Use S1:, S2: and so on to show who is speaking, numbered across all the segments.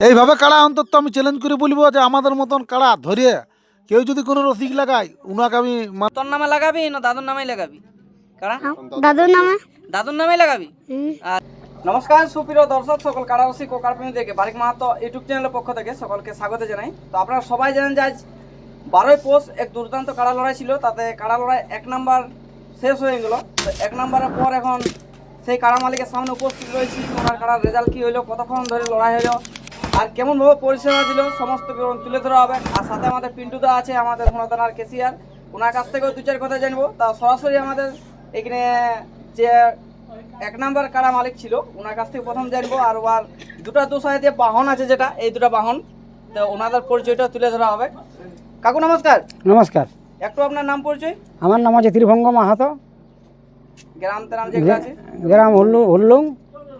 S1: এইভাবে কাড়া অন্তত আমি চ্যালেঞ্জ করে বলব যে আমাদের মতন কাড়া ধরিয়ে কেউ যদি কোনো রসিক লাগায় উনাকে আমি
S2: তোর নামে লাগাবি না দাদুর নামেই লাগাবি? কারা
S3: দাদুর নামে?
S2: দাদুর নামেই লাগাবি? আর নমস্কার সুপ্রিয় দর্শক সকল কারারসি কোকারপ্রেমী দেখে বারিক মাহাতো ইউটিউব চ্যানেলের পক্ষ থেকে সকলকে স্বাগত জানাই। তো আপনারা সবাই জানেন যে আজ বারোই পোষ এক দুর্দান্ত কাড়া লড়াই ছিল তাতে কাড়া লড়াই এক নাম্বার শেষ হয়ে গেল। তো এক নাম্বারের পর এখন সেই কাড়া মালিকের সামনে উপস্থিত রয়েছি। ওনার কাড়ার রেজাল্ট কী হলো কতক্ষণ ধরে লড়াই হলো আর কেমনভাবে পরিষেবা দিল সমস্ত বিবরণ তুলে ধরা হবে। আর সাথে আমাদের পিন্টু পিন্টুদা আছে আমাদের ঘোড়াদানার কেসিয়ার ওনার কাছ থেকেও দু চার কথা জানব। তা সরাসরি আমাদের এখানে যে এক নাম্বার কারা মালিক ছিল ওনার কাছ থেকে প্রথম জানব। আর ওর দুটা দু সাইডে যে বাহন আছে যেটা এই দুটা বাহন তো ওনাদের পরিচয়টা তুলে ধরা হবে। কাকু নমস্কার।
S4: নমস্কার।
S2: একটু আপনার নাম পরিচয়?
S4: আমার নাম আছে ত্রিভঙ্গ মাহাতো।
S2: গ্রাম তেরাম যেগুলো আছে?
S4: গ্রাম হুল্লু হুল্লুং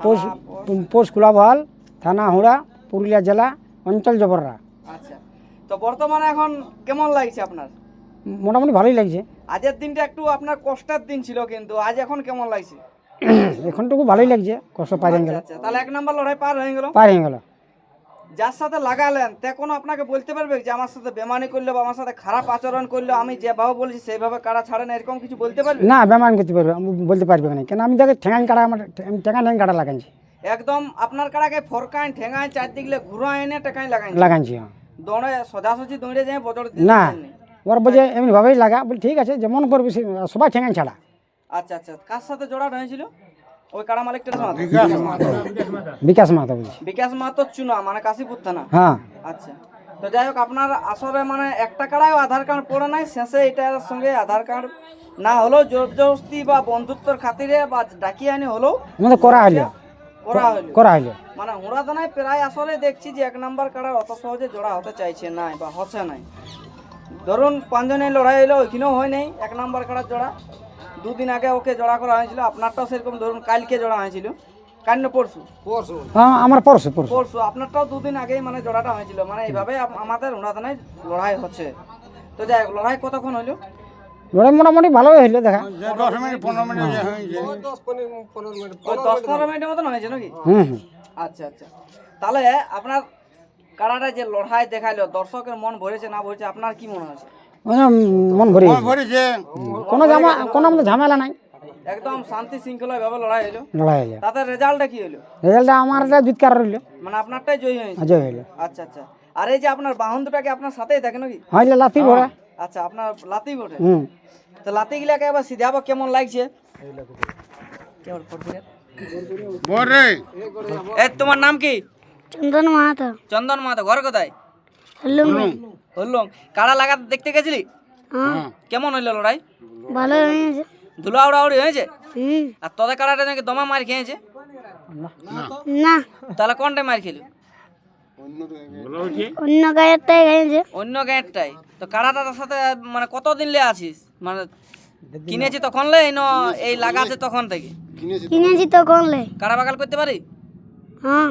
S4: পোস্ট পোস্ট কুলাবহাল থানা হুড়া। পুরুলিয়া জেলা অঞ্চল জবররা।
S2: আচ্ছা। তো বর্তমানে এখন কেমন লাগছে আপনার?
S4: মোটামুটি ভালোই লাগছে।
S2: আজের দিনটা একটু আপনার কষ্টের দিন ছিল কিন্তু আজ এখন কেমন লাগছে?
S4: এখনটুকু ভালোই লাগছে কষ্ট পার হয়ে গেল।
S2: আচ্ছা তাহলে এক নাম্বার লড়াই পার হয়ে গেল?
S4: পার হয়ে গেল।
S2: যার সাথে লাগালেন তে কোনো আপনাকে বলতে পারবে যে আমার সাথে বেমানি করল বা আমার সাথে খারাপ আচরণ করল আমি যেভাবে বলছি সেইভাবে কারা ছাড়ে না এরকম কিছু বলতে পারবে?
S4: না বেমান করতে পারবে বলতে পারবে না। কেন আমি দেখে ঠেঙাই কাটা আমার আমি ঠেঙা ঠেঙা কাটা লাগাইছি।
S2: একদম আপনার কারাকে ফরকাইন ঠেঙায় চারদিকে ঘুরা এনে টেকাই লাগাই
S4: লাগাইছি হ্যাঁ।
S2: দৌড়ে সোজাসুজি দৌড়ে যায় বজর
S4: না ওর এমনি এমনিভাবেই লাগা বলি ঠিক আছে যেমন করবি সবাই ঠেঙাই ছাড়া।
S2: আচ্ছা আচ্ছা কার সাথে জোড়াট হয়েছিল ওই কারা মালিকটার সাথে
S4: বিকাশ মাহাতো। বলছি।
S2: বিকাশ মাহাতো চুনা মানে কাশীপুর থানা।
S4: হ্যাঁ।
S2: আচ্ছা। তো যাই হোক আপনার আসলে মানে একটা কাড়ায় আধার কার্ড পড়ে নাই শেষে এটার সঙ্গে আধার কার্ড না হলেও জোর জবস্তি বা বন্ধুত্বর খাতিরে বা ডাকিয়ে আনি হলেও
S4: আমাদের করা হইল
S2: করা হলো। মানে হুড়াদানায় প্রায় আসলে দেখছি যে এক নাম্বার কাড়ার অত সহজে জোড়া হতে চাইছে নাই বা হচ্ছে নাই ধরুন পাঁচজনের লড়াই হলো ওইখানেও হয় নাই এক নাম্বার কাড়ার জোড়া। দুদিন আগে ওকে জোড়া করা হয়েছিল আপনারটাও সেরকম ধরুন কালকে জোড়া হয়েছিল। কাল না পরশু?
S4: হ্যাঁ আমার পরশু পরশু।
S2: পরশু আপনারটাও দুদিন আগেই মানে জোড়াটা হয়েছিল। মানে এইভাবে আমাদের হুড়াদানায় লড়াই হচ্ছে। তো যাই লড়াই কতক্ষণ হইল
S4: লড়াই মোটামুটি ভালোই হইল দেখা।
S2: দশ পনেরো মিনিটের মতন হয়েছে নাকি?
S4: হুম হুম।
S2: আচ্ছা আচ্ছা। তাহলে আপনার কারাটা যে লড়াই দেখাইলো দর্শকের মন ভরেছে না ভরেছে আপনার কি মনে হচ্ছে
S4: মন ভরে। কোনো জামা কোনো আমাদের ঝামেলা নাই।
S2: একদম শান্তি শৃঙ্খলা ভাবে লড়াই হইল।
S4: লড়াই হইল।
S2: তাতে রেজাল্টটা কি
S4: রেজাল্টটা জিতকার রইল
S2: মানে আপনারটাই জয়ী হয়েছে?
S4: হইল।
S2: আচ্ছা আচ্ছা। আর এই যে আপনার বাহন দুটাকে আপনার সাথেই থাকে নাকি?
S4: হইলে লাথি ভরা।
S2: আচ্ছা আপনার লাতি বটে?
S4: হুম।
S2: তো লাতি গিলাকে এবার সিধাবো কেমন লাগছে? কেমন? এই তোমার নাম কি?
S3: চন্দন মাহাতো।
S2: চন্দন মাহাতো ঘর কোথায়?
S3: হল্লুম
S2: হল্লুম কাড়া লাগা দেখতে গেছিলি?
S3: হ্যাঁ।
S2: কেমন হইল লড়াই?
S3: ভালো হয়েছে।
S2: ধুলা উড়াউড়ি হয়েছে? আর তোদের কাড়াটা নাকি দমা মার খেয়েছে?
S3: না।
S2: তাহলে কোনটাই মার খেলি?
S3: অন্য গায়েরটাই গেছে
S2: অন্য গ্যাঁটটাই তো কাড়াটার সাথে মানে কতদিন লে আছিস? মানে কিনেছি তখন লে ন এই লাগাছে তখন থেকে?
S3: কিনেছি তো করলে
S2: কাড়া বাগাল করতে পারি?
S3: হ্যাঁ।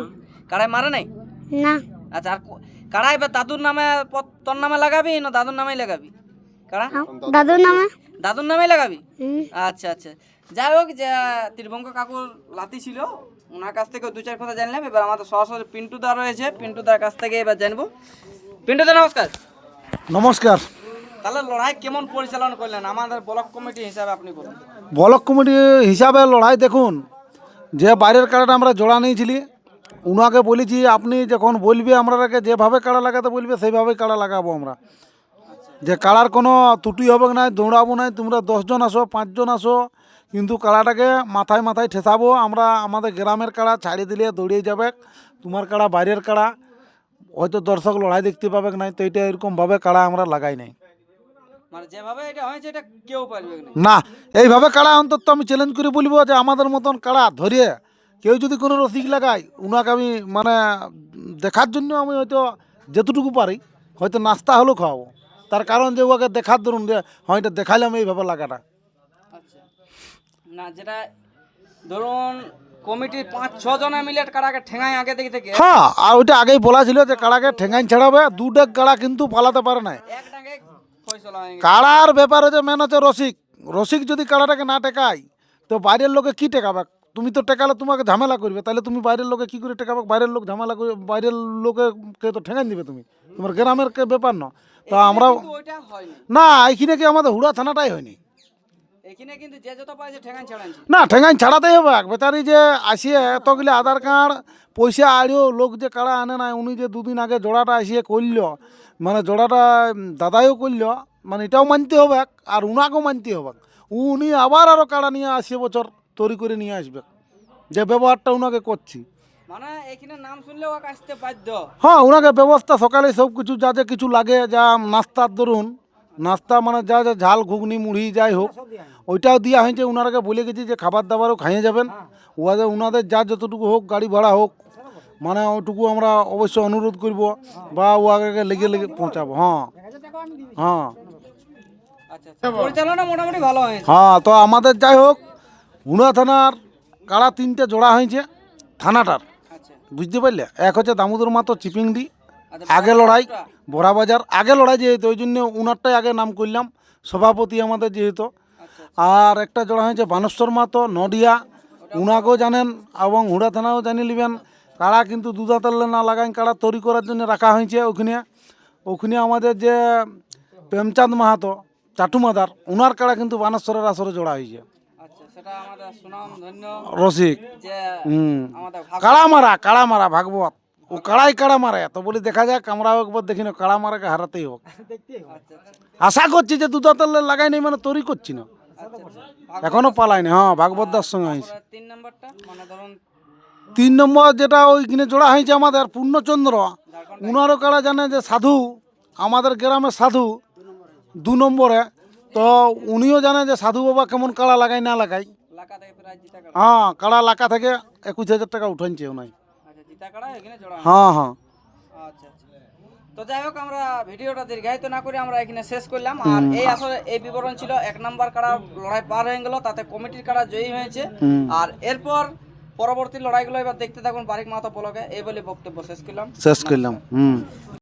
S2: কাড়াই মারে নাই?
S3: না।
S2: আচ্ছা আর কাড়াই এবার দাদুর নামে তোর নামে লাগাবি না দাদুর নামেই লাগাবি? কাড়া
S3: দাদুর নামে।
S2: দাদুর নামেই লাগাবি? আচ্ছা আচ্ছা। যাই হোক যে ত্রিভঙ্গ কাকুর লাতি ছিল ওনার কাছ থেকে দু চার কথা জানলাম। এবার আমাদের সরাসরি পিন্টু দা রয়েছে। পিন্টু দার কাছ থেকে এবার জানব। পিন্টু দা নমস্কার।
S1: নমস্কার।
S2: তাহলে লড়াই কেমন পরিচালনা করলেন? আমাদের ব্লক কমিটি হিসাবে আপনি বলুন।
S1: ব্লক কমিটি হিসাবে লড়াই দেখুন যে বাইরের কাড়াটা আমরা জোড়া নিয়েছিলি উনাকে বলেছি আপনি যখন বলবে আমরাকে যেভাবে কাড়া লাগাতে বলবে সেইভাবেই কাড়া লাগাবো আমরা। যে কাড়ার কোনো ত্রুটি হবে না দৌড়াবো না তোমরা দশজন আসো পাঁচজন আসো কিন্তু কাড়াটাকে মাথায় মাথায় ঠেসাবো আমরা আমাদের গ্রামের কাড়া ছাড়িয়ে দিলে দৌড়িয়ে যাবে তোমার কাড়া বাইরের কাড়া। হয়তো দর্শক লড়াই দেখতে পাবে না তো এটা এরকমভাবে কাড়া আমরা লাগাই নাই।
S2: মানে যেভাবে এটা হয়েছে এটা কেউ পারবে না
S1: না এইভাবে কাড়া অন্তত আমি চ্যালেঞ্জ করে বলব যে আমাদের মতন কাড়া ধরিয়ে কেউ যদি কোনো রসিক লাগায় উনাকে আমি মানে দেখার জন্য আমি হয়তো যেতটুকু পারি হয়তো নাস্তা হলেও খাওয়াবো। তার কারণ যে ওকে দেখার ধরুন যে হয়তো দেখাইলাম এইভাবে লাগাটা।
S2: আচ্ছা। না যেটা ধরুন কমিটির পাঁচ ছ জনে মিলে কারাকে ঠেঙায় আগে থেকে থেকে।
S1: হ্যাঁ আর ওইটা আগেই বলা ছিল যে কাড়াকে ঠেঙ্গাইন ছাড়াবে দু ডেক কাড়া কিন্তু পালাতে পারে না। কাড়ার ব্যাপার হচ্ছে মেন হচ্ছে রসিক। রসিক যদি কাড়াটাকে না টেকায় তো বাইরের লোকে কি টেকাবে তুমি তো টেকালে তোমাকে ঝামেলা করবে তাহলে তুমি বাইরের লোকে কি করে টেকাবে বাইরের লোক ঝামেলা করবে বাইরের লোকে তো ঠেঙান দিবে তুমি। তোমার গ্রামের ব্যাপার না তো আমরা না এইখানে কি আমাদের হুড়া থানাটাই হয়নি? না ঠেঙাইন ছাড়াতেই হবে। বেচারি যে আসিয়ে এতগুলি আধার কার্ড পয়সা আড়িও লোক যে কাড়া আনে না উনি যে দুদিন আগে জোড়াটা আসিয়ে করল মানে জোড়াটা দাদাইও করল মানে এটাও মানতে হবে আর উনাকেও মানতে হবে। উনি আবার আরও কাড়া নিয়ে আসে বছর তৈরি করে নিয়ে আসবে যে ব্যবহারটা উনাকে করছি।
S2: মানে
S1: হ্যাঁ ওনাকে ব্যবস্থা সকালে সব কিছু যা যা কিছু লাগে যা নাস্তার ধরুন নাস্তা মানে যা যা ঝাল ঘুগনি মুড়ি যাই হোক ওইটাও দেওয়া হয়েছে। ওনারাকে বলে গেছি যে খাবার দাবারও খাইয়ে যাবেন। ওদের ওনাদের যা যতটুকু হোক গাড়ি ভাড়া হোক মানে ওইটুকু আমরা অবশ্যই অনুরোধ করব বা ওয়াকে লেগে লেগে পৌঁছাবো। হ্যাঁ। হ্যাঁ।
S2: আচ্ছা আচ্ছা। পরিচালনা মোটামুটি ভালো হয়েছে।
S1: হ্যাঁ তো আমাদের যাই হোক হুনা থানার কাড়া তিনটে জোড়া হয়েছে থানাটার।
S2: আচ্ছা।
S1: বুঝতে পারলে? এক হচ্ছে দামোদর মাতো চিপিংডি আগে লড়াই
S2: বড়াবাজারটা?
S1: বড়া বাজার। আগে লড়াই যেহেতু ওই জন্য উনারটাই আগে নাম করলাম সভাপতি আমাদের যেহেতু।
S2: আচ্ছা
S1: আর একটা জোড়া হয়েছে বানেশ্বর মাতো নডিয়া। উনাকেও জানেন এবং হুড়া থানাও জানিয়ে নেবেন। কাড়া কিন্তু দুধা তেলে না লাগাই কাড়া তৈরি করার জন্য রাখা হয়েছে ওখানে। ওখানে আমাদের যে প্রেমচাঁদ মাহাতো চাটুমাদার উনার কাড়া কিন্তু বানেশ্বরের আসরে জোড়া হয়েছে।
S2: আচ্ছা
S1: রসিক। হুম।
S2: আমাদের
S1: কাড়া মারা কাড়া মারা ভাগবত। ও কাড়াই কাড়া মারে তো বলি দেখা যাক আমরাও একবার দেখি না কাড়া মারাকে হারাতেই হোক
S2: আচ্ছা আচ্ছা
S1: আশা করছি যে দুধা তেলে লাগাই নেই মানে তৈরি করছি না।
S2: আচ্ছা
S1: এখনও পালাইনি হ্যাঁ ভাগবত দার সঙ্গে হয়েছে
S2: তিন নাম্বারটা মানে ধরুন।
S1: তিন নম্বর যেটা ওইখানে জোড়া হয়েছে আমাদের পূর্ণচন্দ্র উনারও কারা জানে যে সাধু আমাদের গ্রামের সাধু দু নম্বরে। তো উনিও জানে যে সাধু বাবা কেমন কাড়া লাগাই না লাগাই হ্যাঁ কাড়া লাকা থেকে একুশ হাজার টাকা উঠাইছে ওনাই
S2: এখানে হ্যাঁ
S1: হ্যাঁ
S2: আচ্ছা তো যাই হোক আমরা ভিডিওটা দীর্ঘায়িত না করে আমরা এখানে শেষ করলাম আর এই আসলে এই বিবরণ ছিল এক নাম্বার কারা লড়াই পার হয়ে গেল তাতে কমিটির কারা জয়ী হয়েছে আর এরপর পরবর্তী লড়াইগুলো এবার দেখতে থাকুন বারিক মাহাতো পলকে এই বলে বক্তব্য শেষ করলাম
S1: শেষ করলাম হুম